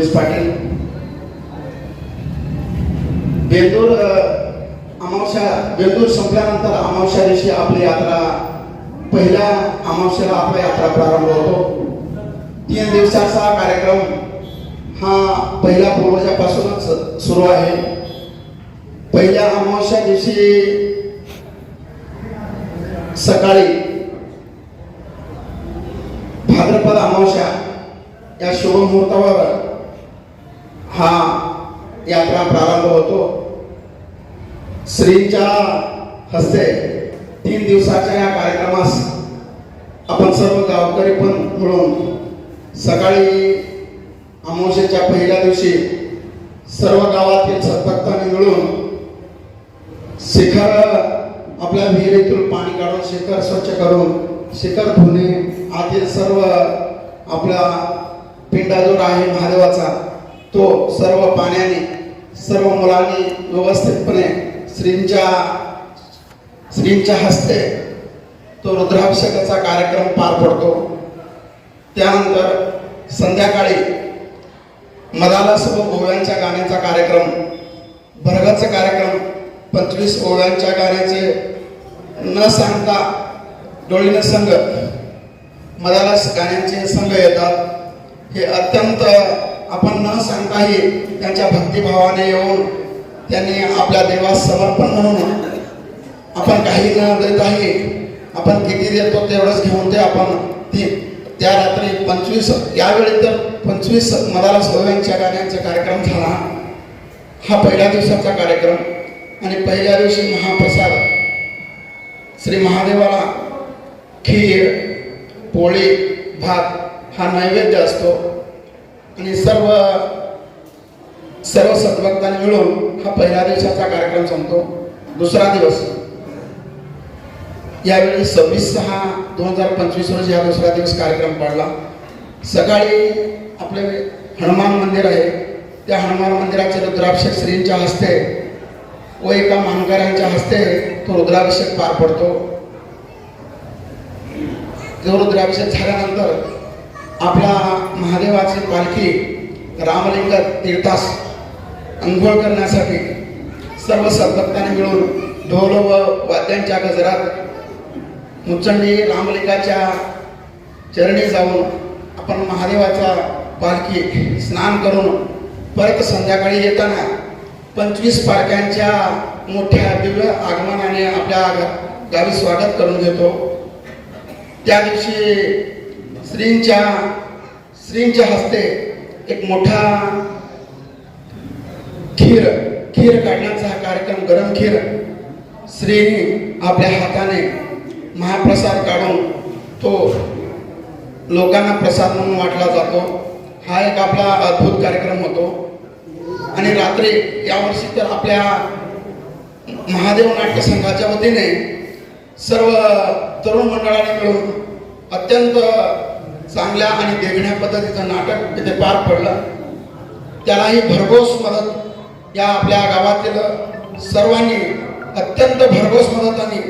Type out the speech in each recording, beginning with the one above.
Police Patil. Bendur अमावस्या बेंदूर संपल्यानंतर अमावस्या दिवशी आपली यात्रा पहिल्या अमावस्याला आपला यात्रा प्रारंभ होतो. तीन दिवसाचा कार्यक्रम हा पहिल्या पूर्वजापासूनच सुरू आहे. पहिल्या अमावस्या दिवशी सकाळी भाद्रपद अमावस्या या शुभ मुहूर्तावर हा यात्रा प्रारंभ होतो. श्रींच्या हस्ते तीन दिवसाच्या या कार्यक्रमास आपण सर्व गावकरी पण मिळून सकाळी अमावस्येच्या पहिल्या दिवशी सर्व गावातील सतभक्तांनी मिळून शिखर आपल्या विहिरीतून पाणी काढून शिखर स्वच्छ करून शिखर धुणे आतील सर्व आपला पिंडा जो आहे महादेवाचा. तो सर्व पाण्याने सर्व मुलांनी व्यवस्थितपणे श्रींच्या श्रींच्या हस्ते तो रुद्राभिषेकाचा कार्यक्रम पार पडतो. त्यानंतर संध्याकाळी मदालासोबत सर्व ओव्यांच्या गाण्याचा कार्यक्रम भरगाचा कार्यक्रम पंचवीस ओव्यांच्या गाण्याचे न सांगता डोळीनं संघ मदालास गाण्यांचे संघ येतात. हे अत्यंत आपण न सांगताही त्यांच्या भक्तिभावाने येऊन त्यांनी आपल्या देवास समर्पण म्हणून आपण काही न देताही आपण किती देतो तेवढंच घेऊन ते आपण ती त्या रात्री पंचवीस यावेळी तर पंचवीस मदाला सोहळ्यांच्या गाण्यांचा कार्यक्रम झाला. हा पहिल्या दिवसाचा कार्यक्रम आणि पहिल्या दिवशी महाप्रसाद. श्री महादेवाला खीर पोळी भात हा नैवेद्य असतो. आणि सर्व सर्व सद्भक्तांनी मिळून हा पहिल्या दिवसाचा कार्यक्रम संपतो. दुसरा दिवस यावेळी सव्वीस सहा दोन हजार पंचवीस रोजी हा दुसरा दिवस कार्यक्रम पडला. सकाळी आपले हनुमान मंदिर आहे. त्या हनुमान मंदिराचे रुद्राभिषेक श्रींच्या हस्ते व एका मानकऱ्यांच्या हस्ते तो रुद्राभिषेक पार पडतो. जो रुद्राभिषेक झाल्यानंतर आपल्या महादेवाची पालखी रामलिंग तीर्थास अंघोळ करण्यासाठी सर्व सद्भक्तांनी मिळून ढोल व वाद्यांच्या गजरात मुचंडी रामलिंगाच्या चरणी जाऊन आपण महादेवाचा पालखी स्नान करून परत संध्याकाळी येताना पंचवीस पालख्यांच्या मोठ्या दिव्य आगमनाने आपल्या गावी स्वागत करून घेतो. त्या दिवशी श्रींच्या श्रींच्या हस्ते एक मोठा खीर खीर काढण्याचा हा कार्यक्रम गरम खीर श्रींनी आपल्या हाताने महाप्रसाद काढून तो लोकांना प्रसाद म्हणून वाटला जातो. हा एक आपला अद्भुत कार्यक्रम होतो. आणि रात्री यावर्षी तर आपल्या महादेव नाट्य संघाच्या वतीने सर्व तरुण मंडळाने मिळून अत्यंत चांगल्या आणि देगण्या पद्धतीचं नाटक तिथे पार पडलं. त्यालाही भरघोस मदत या आपल्या गावातील सर्वांनी अत्यंत भरघोस मदताने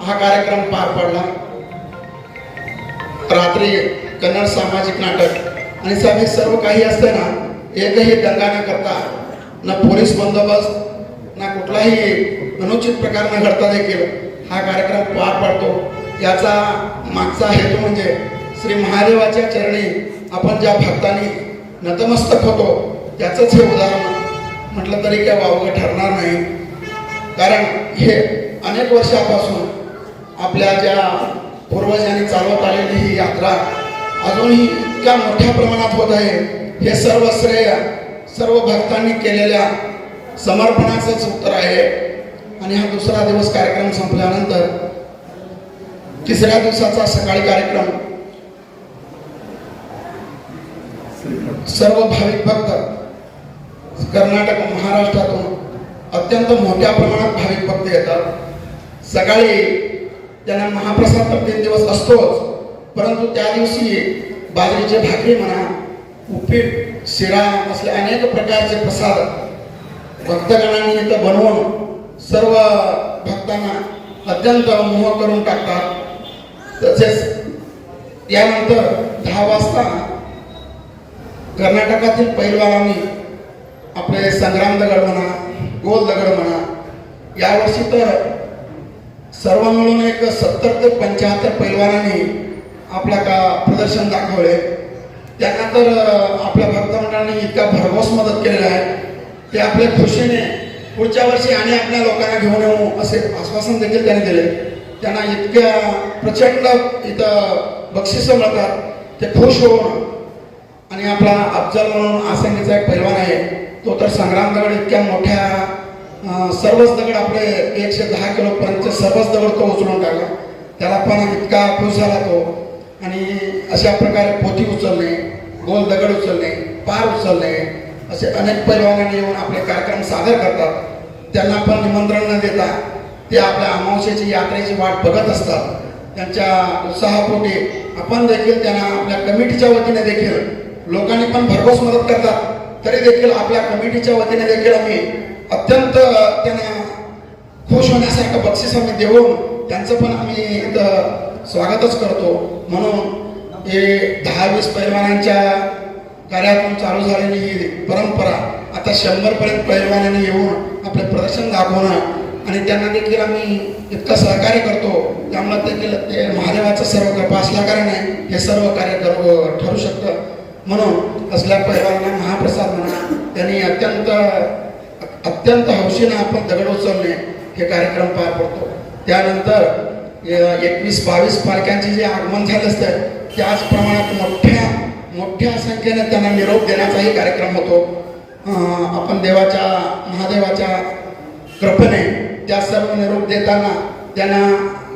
हा कार्यक्रम पार पडला. रात्री कन्नड सामाजिक नाटक आणि सगळे सर्व काही असताना एकही दंगा न करता ना पोलीस बंदोबस्त ना कुठलाही अनुचित प्रकार न घडता देखील हा कार्यक्रम पार पडतो. याचा मागचा हेतू म्हणजे श्री महादेवाच्या चरणी आपण ज्या भक्तांनी नतमस्तक होतो त्याचंच हे उदाहरण म्हटलं तरी काय वावगं ठरणार नाही. कारण हे अनेक वर्षापासून आपल्या ज्या पूर्वजांनी चालवत आलेली ही यात्रा अजूनही इतक्या मोठ्या प्रमाणात होत आहे. हे सर्व श्रेय सर्व भक्तांनी केलेल्या समर्पणाचंच उत्तर आहे. आणि हा दुसरा दिवस कार्यक्रम संपल्यानंतर तिसऱ्या दिवसाचा सकाळी कार्यक्रम सर्व भाविक भक्त कर्नाटक महाराष्ट्रातून अत्यंत मोठ्या प्रमाणात भाविक भक्त येतात. सकाळी त्यांना महाप्रसाद तर तीन दिवस असतोच. परंतु त्या दिवशी बाजरीचे भाकरी म्हणा उपीट शिरा असले अनेक प्रकारचे प्रसाद भक्तगणांनी इथं बनवून सर्व भक्तांना अत्यंत मोह करून टाकतात. तसेच यानंतर दहा वाजता कर्नाटकातील पैलवानांनी आपले संग्राम दगड म्हणा गोल दगड म्हणा यावर्षी तर सर्व मिळून एक सत्तर ते पंच्याहत्तर पैलवानांनी आपला का प्रदर्शन दाखवले. त्यांना तर आपल्या भक्तमंडळाने इतका भरघोस मदत केलेला आहे. ते आपल्या खुशीने पुढच्या वर्षी आणि आपल्या लोकांना घेऊन येऊ असे आश्वासन देखील त्यांनी दिले. त्यांना इतक्या प्रचंड इथं बक्षिसं मिळतात. ते खुश होऊन आणि आपला अफजल म्हणून आसंगीचा एक पैलवान आहे तो तर संग्राम दगड इतक्या मोठ्या सर्वच दगड आपले एकशे दहा किलोपर्यंत सर्वच दगड तो उचलून टाकला. त्याला पण इतका खुश झाला तो. आणि अशा प्रकारे पोथी उचलणे गोल दगड उचलणे पार उचलणे असे अनेक पैलवानांनी येऊन आपले कार्यक्रम सादर करतात. त्यांना पण निमंत्रण न देता ते आपल्या अमावस्येची यात्रेची वाट बघत असतात. त्यांच्या उत्साहापोटी आपण देखील त्यांना आपल्या कमिटीच्या वतीने देखील लोकांनी पण भरघोस मदत करतात. तरी देखील आपल्या कमिटीच्या वतीने देखील आम्ही अत्यंत त्यांना खुश होण्यासारखं बक्षीस आम्ही देऊन त्यांचं पण आम्ही इथं स्वागतच करतो. म्हणून हे दहा वीस पैलवानांच्या कार्यातून चालू झालेली ही परंपरा आता शंभरपर्यंत पैलवानांनी येऊन आपले प्रदर्शन दाखवणं आणि त्यांना देखील आम्ही इतकं सहकार्य करतो. त्यामुळे देखील ते महादेवाचं सर्व कृपा असल्याकारणे हे सर्व कार्य ठरू शकतं. म्हणून असल्या पैलवानांना महाप्रसाद म्हणा त्यांनी अत्यंत अत्यंत हौशीने आपण दगड उचलणे हे कार्यक्रम पार पडतो. त्यानंतर एकवीस बावीस पालख्यांचे जे आगमन झाले असते त्याच प्रमाणात मोठ्या मोठ्या संख्येने त्यांना निरोप देण्याचाही कार्यक्रम होतो. आपण देवाच्या महादेवाच्या कृपेने त्या सर्व निरोप देताना त्यांना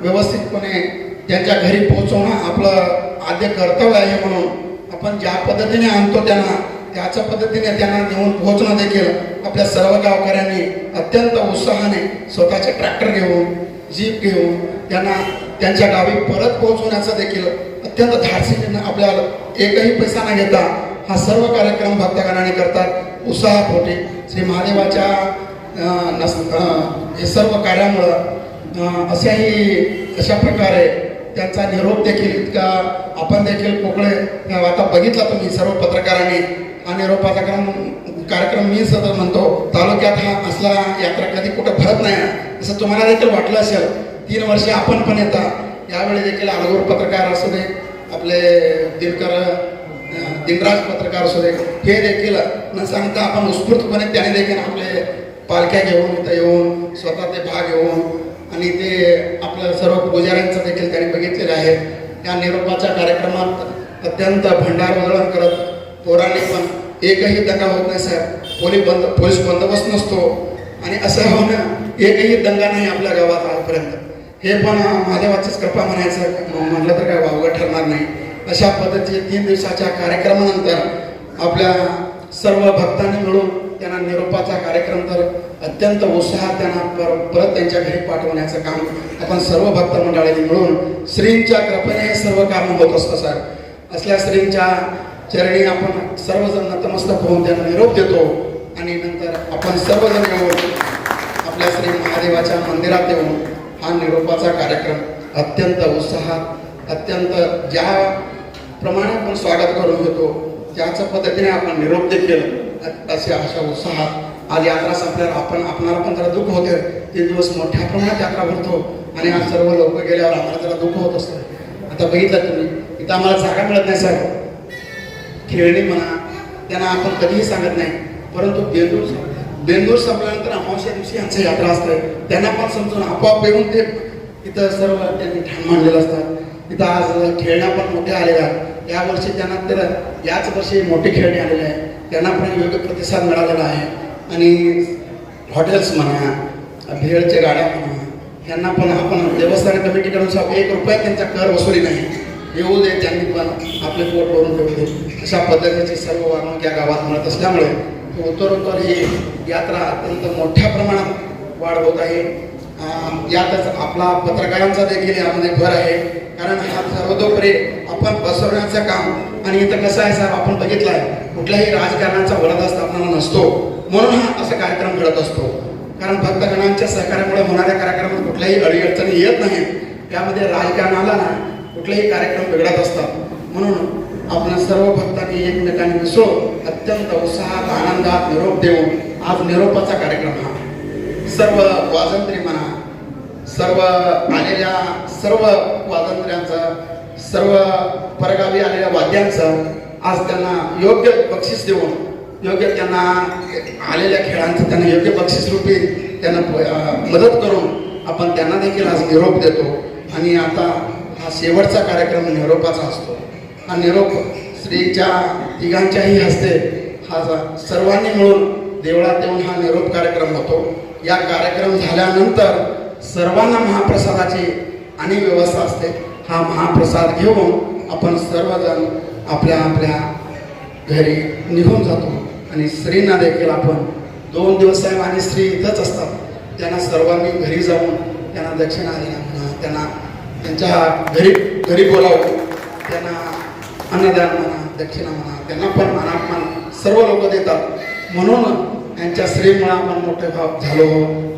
व्यवस्थितपणे त्यांच्या घरी पोहोचवणं आपलं आद्य कर्तव्य आहे म्हणून आपण ज्या पद्धतीने आणतो त्यांना त्याच्या पद्धतीने त्यांना नेऊन पोहोचणं देखील आपल्या सर्व गावकऱ्यांनी अत्यंत उत्साहाने स्वतःचे ट्रॅक्टर घेऊन जीप घेऊन त्यांना त्यांच्या गावी परत पोहोचवण्याचं देखील अत्यंत धाडसीने आपल्याला एकही पैसा न घेता हा सर्व कार्यक्रम भक्तगणाने करतात. उत्साहापोटी श्री महादेवाच्या नस हे सर्व कार्यामुळं अशाही अशा प्रकारे त्यांचा निरोप देखील इतका आपण देखील कोकळे आता बघितला तुम्ही सर्व पत्रकारांनी. हा निरोपाचा क्रम कार्यक्रम मी सतत म्हणतो तालुक्यात हा असला यात्रा कधी कुठं भरत नाही. असं तुम्हाला देखील वाटलं असेल तीन वर्षे आपण पण येता. यावेळी देखील अलगोर पत्रकार असू दे आपले दिनकर दिनराज पत्रकार असू दे हे देखील न सांगता आपण उत्स्फूर्तपणे त्याने देखील आपले पालख्या घेऊन इथं येऊन स्वतः ते भाग घेऊन आणि ते आपलं सर्व पुजाऱ्यांचं देखील त्यांनी बघितलेलं आहे. या निरोपाच्या कार्यक्रमात अत्यंत भंडार करत पोरांनी पण एकही दंगा होत नाही साहेब. पोलीस बंद पोलीस बंदोबस्त नसतो. आणि असं होणं एकही दंगा नाही आपल्या गावात आजपर्यंत. हे पण महादेवाचीच कृपा म्हणायचं म्हणलं म्हटलं तर काय वावगं ठरणार नाही. अशा पद्धतीचे तीन दिवसाच्या कार्यक्रमानंतर आपल्या सर्व भक्तांनी मिळून त्यांना निरोपाचा कार्यक्रम तर अत्यंत उत्साहात त्यांना पर परत त्यांच्या घरी पाठवण्याचं काम आपण सर्व भक्त मंडळांनी मिळून श्रींच्या कृपेने हे सर्व काम होत असतं सर. असल्या श्रींच्या चरणी आपण सर्वजण नतमस्तक होऊन त्यांना निरोप देतो आणि नंतर आपण सर्वजण येऊन आपल्या श्री महादेवाच्या मंदिरात येऊन हा निरोपाचा कार्यक्रम अत्यंत उत्साहात अत्यंत ज्या प्रमाणे आपण स्वागत करून घेतो त्याच पद्धतीने आपण निरोप देखील अ- अशा अशा उत्साहात आज यात्रा संपल्यावर आपण आपणाला पण जरा दुःख होते ते दिवस मोठ्या प्रमाणात यात्रा भरतो आणि आज सर्व लोक गेल्यावर आम्हाला जरा दुःख होत असतं. आता बघितलं तुम्ही इथं आम्हाला जागा मिळत नाही साहेब. खेळणी म्हणा त्यांना आपण कधीही सांगत नाही. परंतु बेंदूर बेंदूर संपल्यानंतर अमावस्या दिवशी यांचं यात्रा असते. त्यांना पण समजून आपोआप येऊन ते इथं सर्व त्यांनी ठाण मांडलेलं असतात इथं आज खेळण्या पण मोठ्या आलेल्या या यावर्षी त्यांना तर याच वर्षी मोठी खेळणी आलेली आहे. त्यांना पण योग्य प्रतिसाद मिळालेला आहे. आणि हॉटेल्स म्हणा भेळच्या गाड्या म्हणा यांना पण आपण देवस्थान कमिटीकडून एक रुपया त्यांचा कर वसुली नाही. येऊ दे त्यांनी पण आपले पोट भरून ठेवू दे. अशा पद्धतीची सर्व वागणूक या गावात मिळत असल्यामुळे उत्तरोत्तर ही यात्रा अत्यंत मोठ्या प्रमाणात वाढ होत आहे. यातच आपला पत्रकारांचा देखील यामध्ये भर आहे. कारण हा सर्वतोपरी आपण बसवण्याचं काम आणि इथं कसं आहे साहेब आपण बघितलं आहे कुठल्याही राजकारणाचा वरद स्थापना नसतो. म्हणून हा असा कार्यक्रम घडत असतो. कारण भक्तगणांच्या सहकार्यामुळे होणाऱ्या कार्यक्रमात कुठल्याही अडीअडचणी येत नाहीत. त्यामध्ये राजकारणाला ना कुठलेही कार्यक्रम बिघडत असतात. म्हणून आपण सर्व भक्तांनी एकमेकांनी मिसळून अत्यंत उत्साहात आनंदात निरोप देऊन आज निरोपाचा कार्यक्रम हा. सर्व स्वातंत्र्य म्हणा सर्व आलेल्या सर्व स्वातंत्र्यांचं सर्व परगावी आलेल्या वाद्यांचं आज त्यांना योग्य बक्षीस देऊन योग्य त्यांना आलेल्या खेळांचं त्यांना योग्य बक्षीस रूपी त्यांना मदत करून आपण त्यांना देखील आज निरोप देतो. आणि आता हा शेवटचा कार्यक्रम निरोपाचा असतो. हा निरोप स्त्रीच्या तिघांच्याही हस्ते हा सर्वांनी मिळून देवळात येऊन हा निरोप कार्यक्रम होतो. या कार्यक्रम झाल्यानंतर सर्वांना महाप्रसादाची आणि व्यवस्था असते. हा महाप्रसाद घेऊन आपण सर्वजण आपल्या आपल्या घरी निघून जातो. आणि स्त्रींना देखील आपण दोन दिवस साहेब आणि स्त्री इथंच असतात. त्यांना सर्वांनी घरी जाऊन त्यांना दक्षिणा देणं म्हणा त्यांना त्यांच्या घरी घरी बोलावं त्यांना अन्नदान म्हणा दक्षिणा म्हणा त्यांना पण मानापमान सर्व लोक देतात. म्हणून यांच्या स्त्रीमुळे आपण मोठे भाव झालो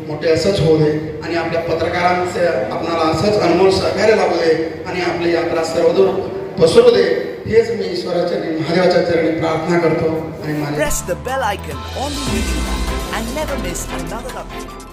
मोठे असंच होऊ दे. आणि आपल्या पत्रकारांचे आपणाला असंच अनमोल सहकार्य लाभू दे. आणि आपली यात्रा सर्वदूर पसरू दे. हेच मी ईश्वराच्या आणि महादेवाच्या चरणी प्रार्थना करतो आणि माझे Press the bell icon on the YouTube app and never miss another update.